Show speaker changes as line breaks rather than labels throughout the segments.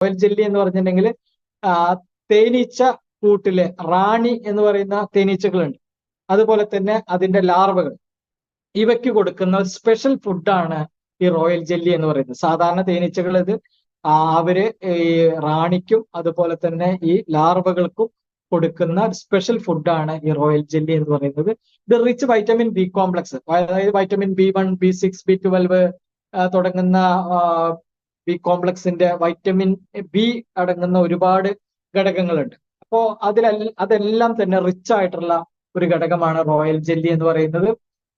Royal jelly എന്ന് പറഞ്ഞിട്ടുണ്ടെങ്കിൽ തേനീച്ച കൂട്ടിലെ റാണി എന്ന് പറയുന്ന തേനീച്ചകളുണ്ട്. അതുപോലെ തന്നെ അതിന്റെ ലാർവകൾ. ഇവയ്ക്ക് കൊടുക്കുന്ന സ്പെഷ്യൽ ഫുഡാണ് ഈ റോയൽ ജെല്ലി എന്ന് പറയുന്നത്. സാധാരണ തേനീച്ചകൾ ഇത് അവർ ഈ റാണിക്കും അതുപോലെ തന്നെ ഈ ലാർവകൾക്കും കൊടുക്കുന്ന സ്പെഷ്യൽ ഫുഡാണ് ഈ റോയൽ ജെല്ലി എന്ന് പറയുന്നത്. ഇത് റിച്ച് വൈറ്റമിൻ ബി കോംപ്ലക്സ് അതായത് vitamin B one B six B twelve തുടങ്ങുന്ന ബി കോംപ്ലക്സിന്റെ വൈറ്റമിൻ ബി അടങ്ങുന്ന ഒരുപാട് ഘടകങ്ങളുണ്ട്. അപ്പോ അതിൽ അതെല്ലാം തന്നെ റിച്ച് ആയിട്ടുള്ള ഒരു ഘടകമാണ് റോയൽ ജെല്ലി എന്ന് പറയുന്നത്.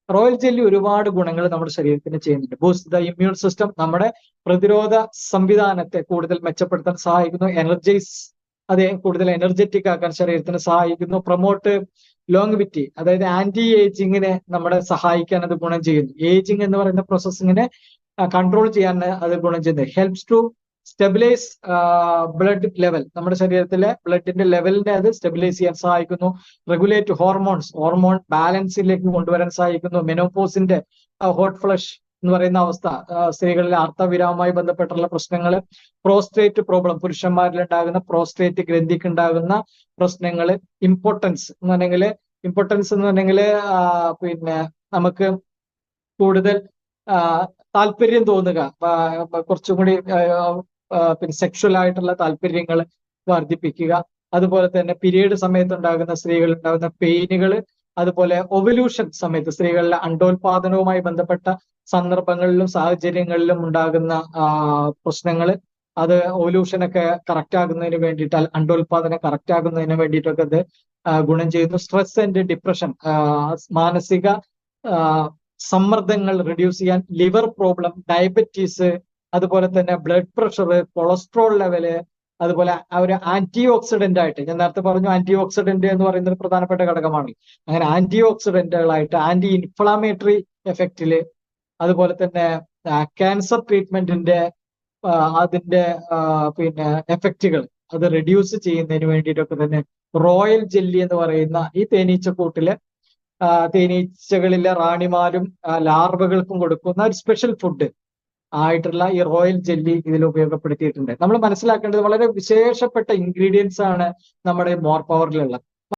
റോയൽ ജെല്ലി ഒരുപാട് ഗുണങ്ങൾ നമ്മുടെ ശരീരത്തിന് ചെയ്യുന്നുണ്ട്. ബൂസ്റ്റ് ദ ഇമ്മ്യൂൺ സിസ്റ്റം നമ്മുടെ പ്രതിരോധ സംവിധാനത്തെ കൂടുതൽ മെച്ചപ്പെടുത്താൻ സഹായിക്കുന്നു. എനർജൈസ് അതെ കൂടുതൽ എനർജറ്റിക് ആക്കാൻ ശരീരത്തിന് സഹായിക്കുന്നു. പ്രൊമോട്ട് ലോങ്വിറ്റി അതായത് ആന്റി ഏജിങ്ങിനെ നമ്മളെ സഹായിക്കാൻ അത് ഗുണം ചെയ്യുന്നു. ഏജിങ് എന്ന് പറയുന്ന പ്രോസസ്സിങ്ങിനെ കൺട്രോൾ ചെയ്യാൻ അത് ഗുണം ചെയ്യുന്നത്. Helps to stabilise blood level നമ്മുടെ ശരീരത്തിലെ ബ്ലഡിന്റെ ലെവലിനെ അത് സ്റ്റെബിലൈസ് ചെയ്യാൻ സഹായിക്കുന്നു. റെഗുലേറ്റ് ഹോർമോൺസ് ഹോർമോൺ ബാലൻസിലേക്ക് കൊണ്ടുവരാൻ സഹായിക്കുന്നു. മെനോപോസിന്റെ ഹോട്ട് ഫ്ലഷ് എന്ന് പറയുന്ന അവസ്ഥ. സ്ത്രീകളിലെ അർത്ഥവിരാമമായി ബന്ധപ്പെട്ടുള്ള പ്രശ്നങ്ങൾ പ്രോസ്ട്രേറ്റ് പ്രോബ്ലം പുരുഷന്മാരിൽ ഉണ്ടാകുന്ന പ്രോസ്ട്രേറ്റ് ഗ്രന്ഥിക്ക് ഉണ്ടാകുന്ന പ്രശ്നങ്ങൾ ഇമ്പോർട്ടൻസ് എന്ന് പറഞ്ഞെങ്കിൽ ഇമ്പോർട്ടൻസ് എന്ന് പറഞ്ഞെങ്കിൽ പിന്നെ നമുക്ക് കൂടുതൽ താല്പര്യം തോന്നുക. കുറച്ചും കൂടി പിന്നെ സെക്ഷൽ ആയിട്ടുള്ള താല്പര്യങ്ങൾ വർദ്ധിപ്പിക്കുക. അതുപോലെ തന്നെ പീരീഡ് സമയത്ത് ഉണ്ടാകുന്ന സ്ത്രീകൾ ഉണ്ടാകുന്ന പെയിനുകൾ അതുപോലെ ഒവല്യൂഷൻ സമയത്ത് സ്ത്രീകളിലെ അണ്ടോൽപാദനവുമായി ബന്ധപ്പെട്ട സന്ദർഭങ്ങളിലും സാഹചര്യങ്ങളിലും ഉണ്ടാകുന്ന പ്രശ്നങ്ങൾ അത് ഒവല്യൂഷൻ ഒക്കെ കറക്റ്റ് ആകുന്നതിന് വേണ്ടിയിട്ട് അണ്ടോൽപാദനം കറക്റ്റ് ആകുന്നതിന് വേണ്ടിയിട്ടൊക്കെ അത് ഗുണം ചെയ്യുന്നു. സ്ട്രെസ് ആൻഡ് ഡിപ്രഷൻ മാനസിക സമ്മർദ്ദങ്ങൾ റിഡ്യൂസ് ചെയ്യാൻ ലിവർ പ്രോബ്ലം ഡയബറ്റീസ് അതുപോലെ തന്നെ ബ്ലഡ് പ്രഷർ കൊളസ്ട്രോൾ ലെവൽ അതുപോലെ ഒരു ആന്റി ഓക്സിഡന്റ് ആയിട്ട് ഞാൻ നേരത്തെ പറഞ്ഞു ആന്റി ഓക്സിഡന്റ് എന്ന് പറയുന്ന ഒരു പ്രധാനപ്പെട്ട ഘടകമാണ്. അങ്ങനെ ആന്റി ഓക്സിഡന്റുകളായിട്ട് ആന്റി ഇൻഫ്ലാമേറ്ററി എഫക്റ്റിൽ അതുപോലെ തന്നെ ക്യാൻസർ ട്രീറ്റ്മെന്റിന്റെ അതിന്റെ പിന്നെ എഫക്റ്റുകൾ അത് റെഡ്യൂസ് ചെയ്യുന്നതിന് വേണ്ടിയിട്ടൊക്കെ തന്നെ റോയൽ ജെല്ലി എന്ന് പറയുന്ന ഈ തേനീച്ചക്കൂട്ടിൽ തേനീച്ചകളിലെ റാണിമാരും ലാർവകൾക്കും കൊടുക്കുന്ന ഒരു സ്പെഷ്യൽ ഫുഡ് ആയിട്ടുള്ള ഈ റോയൽ ജെല്ലി ഇതിൽ ഉപയോഗപ്പെടുത്തിയിട്ടുണ്ട്. നമ്മൾ മനസ്സിലാക്കേണ്ടത് വളരെ വിശേഷപ്പെട്ട ഇൻഗ്രീഡിയൻസ് ആണ് നമ്മുടെ മോർ പവറിലുള്ളത്